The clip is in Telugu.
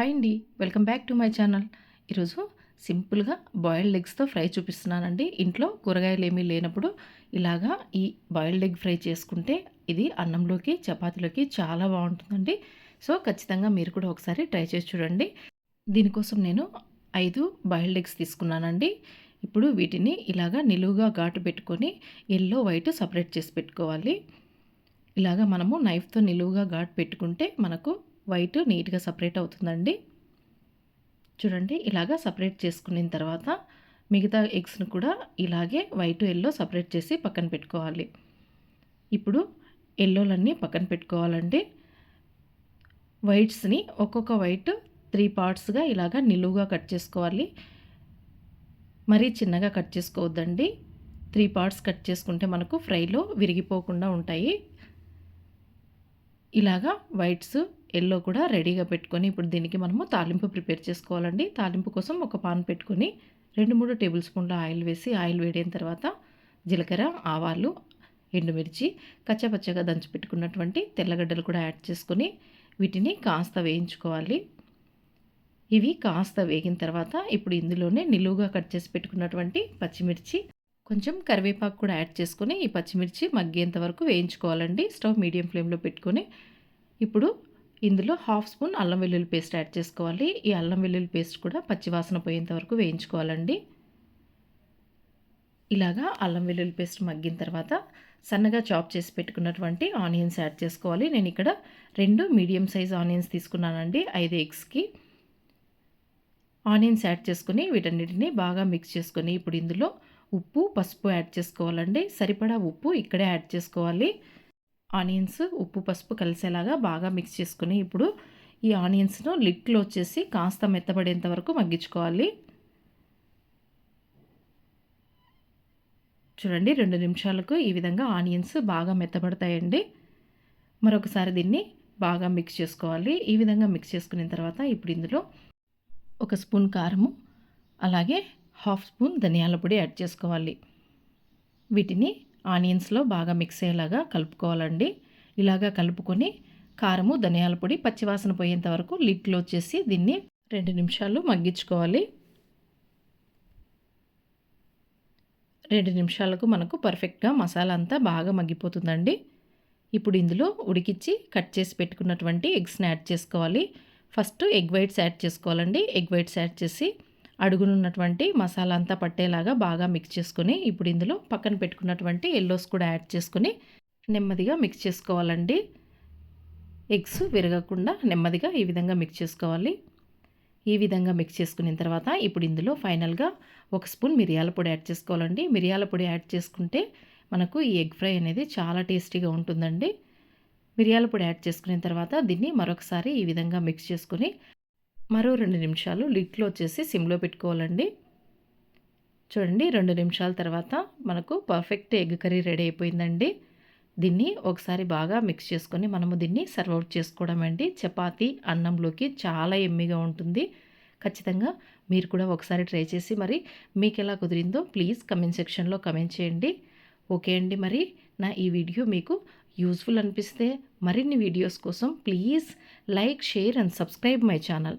హాయ్ అండి. Welcome back to my channel. ఈరోజు సింపుల్గా బాయిల్డ్ ఎగ్స్తో ఫ్రై చూపిస్తున్నానండి. ఇంట్లో కూరగాయలు ఏమీ లేనప్పుడు ఇలాగా ఈ బాయిల్డ్ ఎగ్ ఫ్రై చేసుకుంటే ఇది అన్నంలోకి చపాతీలోకి చాలా బాగుంటుందండి. సో ఖచ్చితంగా మీరు కూడా ఒకసారి ట్రై చేసి చూడండి. దీనికోసం నేను ఐదు బాయిల్డ్ ఎగ్స్ తీసుకున్నానండి. ఇప్పుడు వీటిని ఇలాగా నిలువుగా ఘాటు పెట్టుకొని ఎల్లో వైట్ సపరేట్ చేసి పెట్టుకోవాలి. ఇలాగా మనము నైఫ్తో నిలువుగా ఘాటు పెట్టుకుంటే మనకు వైట్ నీట్గా సపరేట్ అవుతుందండి. చూడండి ఇలాగా సపరేట్ చేసుకున్న తర్వాత మిగతా ఎగ్స్ను కూడా ఇలాగే వైట్ ఎల్లో సపరేట్ చేసి పక్కన పెట్టుకోవాలి. ఇప్పుడు ఎల్లోలన్నీ పక్కన పెట్టుకోవాలండి. వైట్స్ని ఒక్కొక్క వైట్ త్రీ పార్ట్స్గా ఇలాగా నిలువుగా కట్ చేసుకోవాలి. మరీ చిన్నగా కట్ చేసుకోవద్దండి. త్రీ పార్ట్స్ కట్ చేసుకుంటే మనకు ఫ్రైలో విరిగిపోకుండా ఉంటాయి. ఇలాగా వైట్స్ ఎల్లో కూడా రెడీగా పెట్టుకొని ఇప్పుడు దీనికి మనము తాలింపు ప్రిపేర్ చేసుకోవాలండి. తాలింపు కోసం ఒక పాన్ పెట్టుకొని రెండు మూడు టేబుల్ స్పూన్ల ఆయిల్ వేసి ఆయిల్ వేడైన తర్వాత జీలకర్ర ఆవాలు ఎండుమిర్చి కచ్చపచ్చగా దంచి పెట్టుకున్నటువంటి తెల్లగడ్డలు కూడా యాడ్ చేసుకొని వీటిని కాస్త వేయించుకోవాలి. ఇవి కాస్త వేగిన తర్వాత ఇప్పుడు ఇందులోనే నిలువుగా కట్ చేసి పెట్టుకున్నటువంటి పచ్చిమిర్చి కొంచెం కరివేపాకు కూడా యాడ్ చేసుకొని ఈ పచ్చిమిర్చి మగ్గేంత వరకు వేయించుకోవాలండి. స్టవ్ మీడియం ఫ్లేమ్లో పెట్టుకొని ఇప్పుడు ఇందులో హాఫ్ స్పూన్ అల్లం వెల్లుల్లి పేస్ట్ యాడ్ చేసుకోవాలి. ఈ అల్లం వెల్లుల్లి పేస్ట్ కూడా పచ్చివాసన పోయేంత వరకు వేయించుకోవాలండి. ఇలాగా అల్లం వెల్లుల్లి పేస్ట్ మగ్గిన తర్వాత సన్నగా చాప్ చేసి పెట్టుకున్నటువంటి ఆనియన్స్ యాడ్ చేసుకోవాలి. నేను ఇక్కడ రెండు మీడియం సైజ్ ఆనియన్స్ తీసుకున్నానండి ఐదు ఎగ్స్కి. ఆనియన్స్ యాడ్ చేసుకుని వీటన్నిటిని బాగా మిక్స్ చేసుకొని ఇప్పుడు ఇందులో ఉప్పు పసుపు యాడ్ చేసుకోవాలండి. సరిపడా ఉప్పు ఇక్కడే యాడ్ చేసుకోవాలి. ఆనియన్స్ ఉప్పు పసుపు కలిసేలాగా బాగా మిక్స్ చేసుకుని ఇప్పుడు ఈ ఆనియన్స్ను లిక్లో వచ్చేసి కాస్త మెత్తబడేంత వరకు మగ్గించుకోవాలి. చూడండి రెండు నిమిషాలకు ఈ విధంగా ఆనియన్స్ బాగా మెత్తబడతాయండి. మరొకసారి దీన్ని బాగా మిక్స్ చేసుకోవాలి. ఈ విధంగా మిక్స్ చేసుకున్న తర్వాత ఇప్పుడు ఇందులో ఒక స్పూన్ కారము అలాగే హాఫ్ స్పూన్ ధనియాల పొడి యాడ్ చేసుకోవాలి. వీటిని ఆనియన్స్లో బాగా మిక్స్ అయ్యేలాగా కలుపుకోవాలండి. ఇలాగా కలుపుకొని కారము ధనియాల పొడి పచ్చివాసన పోయేంత వరకు లిట్లో వచ్చేసి దీన్ని రెండు నిమిషాలు మగ్గించుకోవాలి. రెండు నిమిషాలకు మనకు పర్ఫెక్ట్గా మసాలా అంతా బాగా మగ్గిపోతుందండి. ఇప్పుడు ఇందులో ఉడికిచ్చి కట్ చేసి పెట్టుకున్నటువంటి ఎగ్స్ని యాడ్ చేసుకోవాలి. ఫస్ట్ ఎగ్ వైట్స్ యాడ్ చేసుకోవాలండి. ఎగ్ వైట్స్ యాడ్ చేసి అడుగునున్నటువంటి మసాలా అంతా పట్టేలాగా బాగా మిక్స్ చేసుకుని ఇప్పుడు ఇందులో పక్కన పెట్టుకున్నటువంటి ఎల్లోస్ కూడా యాడ్ చేసుకొని నెమ్మదిగా మిక్స్ చేసుకోవాలండి. ఎగ్స్ విరగకుండా నెమ్మదిగా ఈ విధంగా మిక్స్ చేసుకోవాలి. ఈ విధంగా మిక్స్ చేసుకున్న తర్వాత ఇప్పుడు ఇందులో ఫైనల్గా ఒక స్పూన్ మిరియాల పొడి యాడ్ చేసుకోవాలండి. మిరియాల పొడి యాడ్ చేసుకుంటే మనకు ఈ ఎగ్ ఫ్రై అనేది చాలా టేస్టీగా ఉంటుందండి. మిరియాల పొడి యాడ్ చేసుకున్న తర్వాత దీన్ని మరొకసారి ఈ విధంగా మిక్స్ చేసుకుని మరో రెండు నిమిషాలు లిడ్లో వచ్చేసి సిమ్లో పెట్టుకోవాలండి. చూడండి రెండు నిమిషాల తర్వాత మనకు పర్ఫెక్ట్ ఎగ్ కర్రీ రెడీ అయిపోయిందండి. దీన్ని ఒకసారి బాగా మిక్స్ చేసుకొని మనము దీన్ని సర్వ్ అవుట్ చేసుకోవడం అండి. చపాతి అన్నంలోకి చాలా ఎమ్మిగా ఉంటుంది. ఖచ్చితంగా మీరు కూడా ఒకసారి ట్రై చేసి మరి మీకు ఎలా కుదిరిందో ప్లీజ్ కమెంట్ సెక్షన్లో కమెంట్ చేయండి. ఓకే అండి మరి నా ఈ వీడియో మీకు యూస్ఫుల్ అనిపిస్తే మరిన్ని వీడియోస్ కోసం please like share and subscribe my channel.